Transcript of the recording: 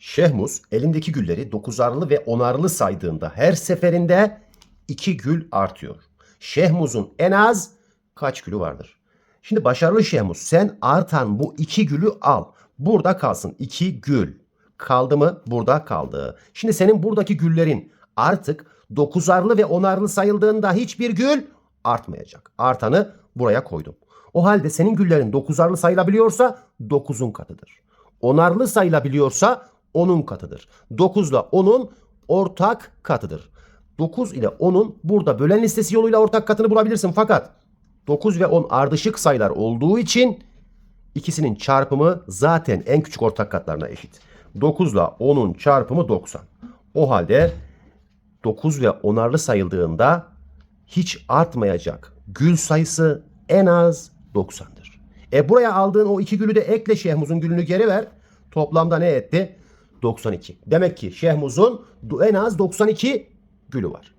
Şehmuz elindeki gülleri dokuzarlı ve onarlı saydığında her seferinde iki gül artıyor. Şehmuz'un en az kaç gülü vardır? Şimdi başarılı Şehmuz sen artan bu iki gülü al. Burada kalsın iki gül. Kaldı mı? Burada kaldı. Şimdi senin buradaki güllerin artık dokuzarlı ve onarlı sayıldığında hiçbir gül artmayacak. Artanı buraya koydum. O halde senin güllerin dokuzarlı sayılabiliyorsa dokuzun katıdır. Onarlı sayılabiliyorsa onun katıdır. 9 ile 10'un ortak katıdır. 9 ile 10'un burada bölen listesi yoluyla ortak katını bulabilirsin fakat 9 ve 10 ardışık sayılar olduğu için ikisinin çarpımı zaten en küçük ortak katlarına eşit. 9 ile 10'un çarpımı 90. O halde 9 ve 10'arlı sayıldığında hiç artmayacak gül sayısı en az 90'dır. E buraya aldığın o iki gülü de ekle Şehmuz'un gülünü geri ver. Toplamda ne etti? 92. Demek ki Şehmuz'un en az 92 gülü var.